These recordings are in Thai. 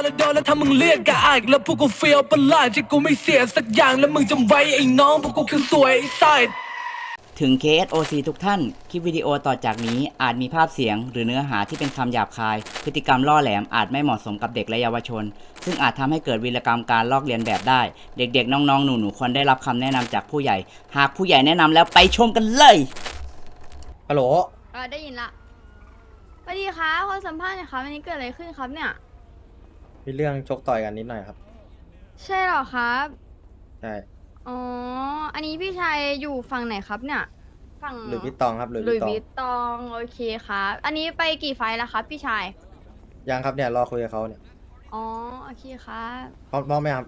นแล้วโดนแล้วถ้ามึงเรียกกะอายอีกแล้วพวกกูเฟียวประหลาดที่กูไม่เสียสักอย่างแล้วมึงจำไว้ไอ้น้องพวกกูคือสวยไอ้ไซดถึง KSOC ทุกท่าน คลิปวิดีโอต่อจากนี้อาจมีภาพเสียง หรือเนื้อหาที่เป็นคำหยาบคาย พฤติกรรมล่อแหลมอาจไม่เหมาะสมกับเด็กและเยาวชน ซึ่งอาจทำให้เกิดวีรกรรมการลอกเลียนแบบได้ เด็กๆ น้องๆ หนูๆ ควรได้รับคำแนะนำจากผู้ใหญ่ หากผู้ใหญ่แนะนำแล้วไปชมกันเลย ฮัลโหล เออได้ยินละสวัสดีค่ะขอสัมภาษณ์หน่อยครับวันนี้เกิดอะไรขึ้นครับเนี่ย มีเรื่องชกต่อยกันนิดหน่อยครับ ใช่เหรอครับ ใช่ อ๋อ อันนี้พี่ชายอยู่ฝั่งไหนครับเนี่ย ฝั่งหรือวิตตองครับหรือหลุวิยตตองส์วิตตองโอเคครับ อันนี้ไปกี่ไฟล์แล้วครับ พี่ชาย ยังครับเนี่ยรอคุยกับเขาเนี่ย อ๋อ โอเคครับพร้อมพร้อมไหมครับ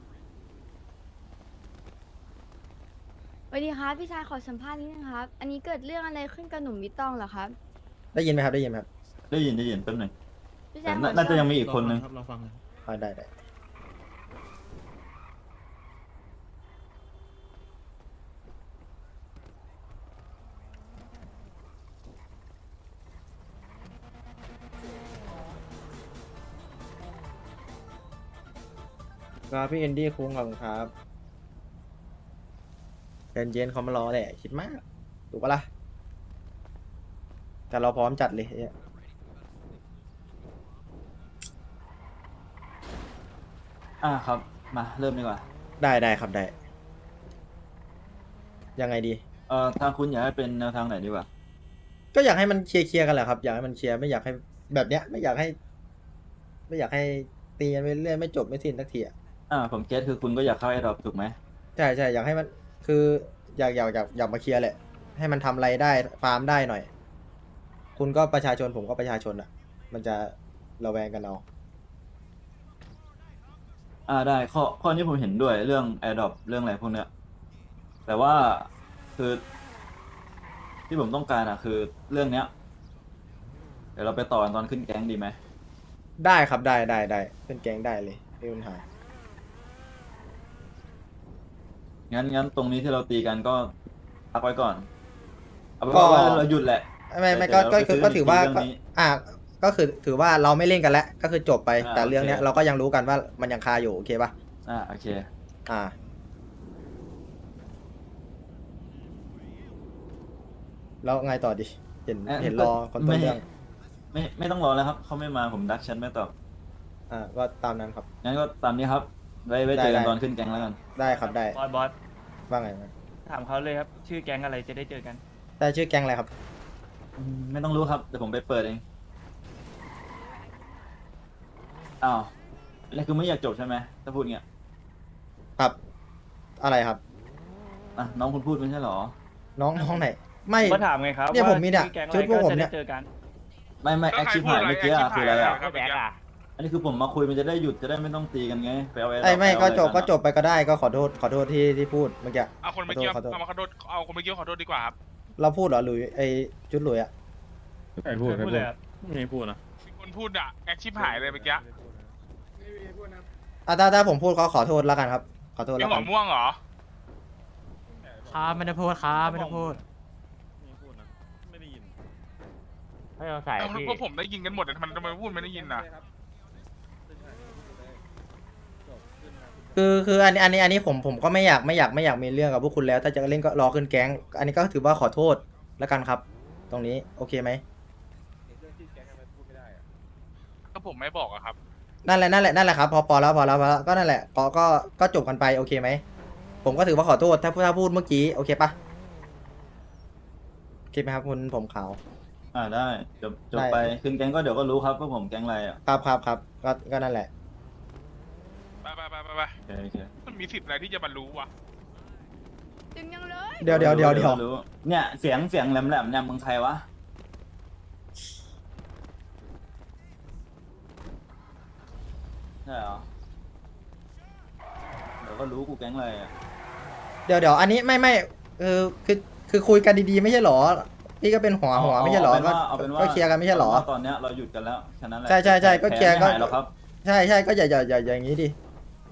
สวัสดีครับพี่ชายขอสัมภาษณ์นิดนึงครับ อันนี้เกิดเรื่องอะไรขึ้นกับหนุ่มวิตตองเหรอครับ ได้ยินไหมครับ ได้ยินไหมครับ ได้ยินได้ยินแป๊บหนึ่งพี่แต่ชายขน่าอน่าจะยังมีอีกคนนึงอ่าได้ได้ครับพี่เอนดี้คุ้งขอบคุณครับเย็นเย็นๆเขามารอแหละ คิดมาก ถูกปะล่ะ แต่เราพร้อมจัดเลยเนี่ย อ่าครับ มาเริ่มดีกว่า ได้ได้ครับได้ ยังไงดี เอ่อทางคุณอยากให้เป็นแนวทางไหนดีกว่า ก็อยากให้มันเคลียร์เคลียร์กันแหละครับ อยากให้มันเคลียร์ไม่อยากให้แบบเนี้ย ไม่อยากให้ ไม่อยากให้ตีกันไปเรื่อยไม่จบไม่สิ้นสักทีอะอ่า ผมเก็ตคือคุณก็อยากเข้าไอ้ดรอปถูกไหมใช่ใช่อยากให้มัน คืออยากอยากอยากอยากมาเคลียร์แหละให้มันทำอะไรได้ฟาร์มได้หน่อย คุณก็ประชาชนผมก็ประชาชนอะ มันจะระแวงกันเอา อ่าได้ข้อข้อนี้ผมเห็นด้วยเรื่องไอ้ดรอปเรื่องอะไรพวกเนี้ย แต่ว่าคือที่ผมต้องการอะ คือเรื่องเนี้ย เดี๋ยวเราไปต่อกันตอนขึ้นแก๊งดีไหมได้ครับได้ได้ได้เป็นแก๊งได้เลยไม่มีปัญหา งั้นงั้นตรงนี้ที่เราตีกันก็พักไว้ก่อน เอาเป็นก็ว่าเราหยุดแหละ ไม่ไม่แต่ก็ก็เดี๋ยวคือเราไปก็ถือว่าซื้อก็เรื่องนี้อ่า ก็คือถือว่าเราไม่เล่นกันแล้ว ก็คือจบไป อ่าแต่เรื่องเนี้ยโอเค เราก็ยังรู้กันว่ามันยังคาอยู่โอเคปะอ่าโอเค อ่า แล้วไงต่อดิ เห็นเอ๊ะเห็นรอคนต้นเรื่อง ไม่ไม่ไม่ต้องรอแล้วครับเขาไม่มาผมดักแชทไม่ตอบอ่าก็ตามนั้นครับ งั้นก็ตามนี้ครับไว้ไว้เจอกันได้ได้ตอนขึ้นแก๊งแล้วกันได้ครับได้ บอสบอสว่าไงนะถามเขาเลยครับ ชื่อแก๊งอะไรจะได้เจอกัน ได้ชื่อแก๊งอะไรครับ อืมไม่ต้องรู้ครับเดี๋ยวผมไปเปิดเอง อ้าวแล้วคือไม่อยากจบใช่ไหมถ้าพูดเงี้ยครับ อะไรครับ อะน้องคุณพูดไม่ใช่เหรอ น้องน้องไหน ไม่ ก็ถามไงครับเนี่ยว่าผมมีเนี่ยชื่อแก๊งอะชุไรดพวกก็ผมจะเนี่ได้ยเจอกันไม่ไม่แอคชิพหายเมื่อกี้อะคืออะไรอะก็แบ็กอะอันนี้คือผมมาคุยมันจะได้หยุดจะได้ไม่ต้องตีกันไงไปเอาไอ้ไม่ปก็เอาจบอะรก็จบไปก็ได้ก็ขอโทษขอโทษที่ที่พูดเมื่อกี้ เอาคนเมื่อกี้ขอโทษ เอามาขอโทษเอาคนเมื่อกี้ขอโทษดีกว่าครับเราพูดเหรอหลุยไอจุดหลุยอะใครพูดใครพูดพูดเลยครับไม่ให้พูดนะมีคนพูดอะแอคชิปหายเลยเมื่อกี้ อะถ้าถ้าผมพูดเขาขอโทษแล้วกันครับ ขอโทษยัแล้งวหักัวนม่วงเหรอ ครับไม่ได้พูดครับไม่ได้พูดไม่ให้พูดนะ ไม่ได้ยินให้เราใส่เอาพี่ พวกผมได้ยินกันหมดแต่ทำไมทำไมพูดไม่ได้ยินนะคือคืออันนี้อันนี้อันนี้ผมผมก็ไม่อยากไม่อยากไม่อยากมีเรื่องกับพวกคุณแล้ว ถ้าจะเล่นก็รอขึ้นแก๊ง อันนี้ก็ถือว่าขอโทษแล้วกันครับ ตรงนี้โอเคไหม ก็ผมไม่บอกอะครับ นั่นแหละนั่นแหละนั่นแหละครับพอพอแล้วพอแล้วพอแล้วก็นั่นแหละก็ก็ก็จบกันไปโอเคไหมผมก็ถือว่าขอโทษถ้าถ้าพูดเมื่อกี้โอเคปะโอเคไหมครับคุณผมขาว อ่าได้จบจบได้ไปขึ้นแก๊งก็เดี๋ยวก็รู้ครับว่าผมแก๊งอะไรอะครับครับครับก็ก็นั่นแหละ ไปไปไปไปไปโอเคโอเคมันมีสิทธิ์อะไรที่จะมารู้วะจึงยังเลย เดี๋ยวเดี๋ยวเดี๋ยวเดี๋ยว รู้เนี่ยเสียงเสียงแหลมๆเนี่ยมึงใครวะ ช่เหรอ เดี๋ยวก็รู้กูแก๊งอะไรอะ เดี๋ยวเดี๋ยวอันนี้ไม่ไม่เออคือคือคุยกันดีๆไม่ใช่หรอ พี่ก็เป็นหัวหัวไม่ใช่หรอเาเป็นก็ว่าเอาเป็นว่าก็เคลียร์กันไม่ใช่หรอเาเป็นว่าตอนเนี้ยเราหยุดกันแล้วแค่นั้นแหละใช่ใช่ใช่ก็เคลียร์แพ้ก็ไม่หายหรอกครับใช่ใช่ก็อย่าอย่าอย่าอย่าอย่างนี้ดิ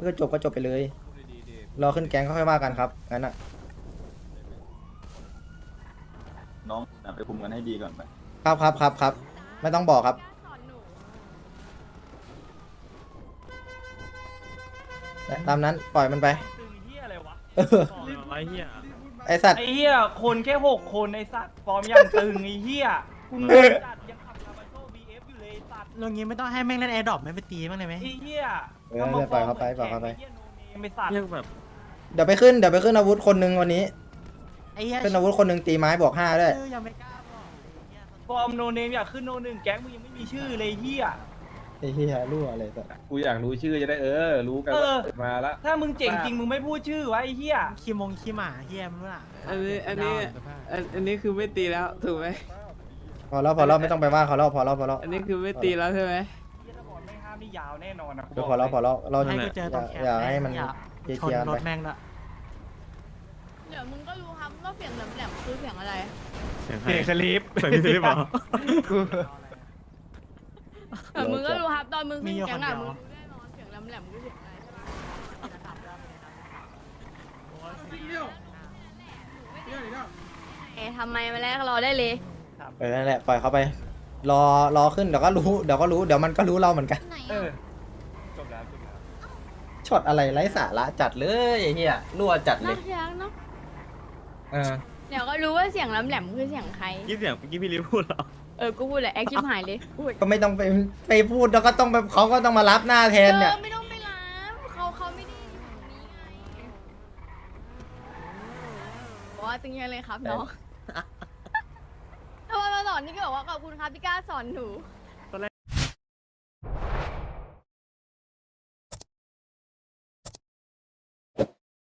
ก็จบก็จบไปเลย รอขึ้นแก๊งก็ค่อยว่ากันครับงั้นอะน้องอะไปคุมกันให้ดีก่อนไปครับครับครับครับไม่ต้องบอกครับ สอนหนู เนี่ย ตามนั้นปล่อยมันไปตึงเฮียอะไรวะเออ ไอ้เหี้ยไอสัตว์ ไอ้เฮียคนแค่หกคนไอ้สัตว์ฟอร์มยังตึงไอ้เฮียกูงงจัดยังขับลาบาโชบีเอฟอยู่เลยไอ้สัตว์ลงงี้ไม่ต้องให้แม่งเล่นแอร์ดรอปไม่ไปตีบ้างเลยไหมไอ้เฮียเออเนี่ยปล่อยเขาไปปล่อยเขาไปไอ้เฮียโนเนมไอ้สัตว์เรียกแบบเดี๋ยวไปขึ้นเดี๋ยวไปขึ้นอาวุธคนหนึ่งวันนี้ ไอ้เหี้ยขึ้นอาวุธคนหนึ่งตีไม้บวกห้าด้วย ชื่อยังไม่กล้าบอกไอ้เหี้ยฟอร์มโนเนมอยากขึ้นโนหนึ่งแก๊งมึงยังไม่มีชื่อเลยไอ้เฮีย ไอ้เหี้ยรั่วอะไรสัตว์กูอยากรู้ชื่อจะได้เออ รู้กันเอว่าอมาละถ้ามึงเจ๋งจริงมึงไม่พูดชื่อวะไอ้เฮียขี้มงขี้หมาเฮียมันรู้ล่ะอันนี้อันนี้อันอันนี้คือไม่ตีแล้วถูกไหมพอแล้วพอแล้วไม่ต้องไปว่าเขาแล้วพอแล้วพอแล้วอันนี้คือไม่ตีแล้วใช่ไหมเฮียถ้าบอกไม่ห้ามนี่ยาวแน่นอนนะกูเดี๋ยวบพอแล้วพอแล้วเราให้กูเจอตรงแคอย่าปอย่าให้มันอย่าเคลียร์ชนๆรไปถแม่งละเดี๋ยวมึงก็รู้ครับว่าเสียงแหลมๆคือเสียงอะไรเสียงใครเพลงสลีปเสียงพี่ซิลิปเหรอ เดี๋ยวมึงก็รู้ครับตอนมึงขึ้นแก๊งอะมึงรู้แน่นอนเสียงแหลมๆคือเสียงอะไรใช่ปะเอ๊ะทำไมมาแรกรอได้เลย เออนั่นแหละปล่อยเขาไป รอรอขึ้นเดี๋ยวก็รู้เดี๋ยวก็รู้เดี๋ยวมันก็รู้เราเหมือนกันเออจบแล้วจบแล้วช็อตอะไรไร้สาระจัดเลยไอ้เหี้ยรั่วจัดเลน่ายรักเนาะเออ เดี๋ยวก็รู้ว่าเสียงแหลมๆคือเสียงใคร ยี่เสียงเมื่อกี้พี่ลิฟพูดเหรอ เออ กูพูดเลยแอคชิบหายเลยพูดก็ไม่ต้องไปไปพูดแล้วก็ต้องไปเขาก็ต้องมารับหน้าแทเอนเนี่ยอไม่ต้องไปล้างเขาเขาไม่ได้อยู่ตรงนี้ไงบอกว่าตึงยังเลยครับน้อง ทำไมมาสอนนี่ก็บอกว่าขอบคุณครับที่กล้าสอนหนู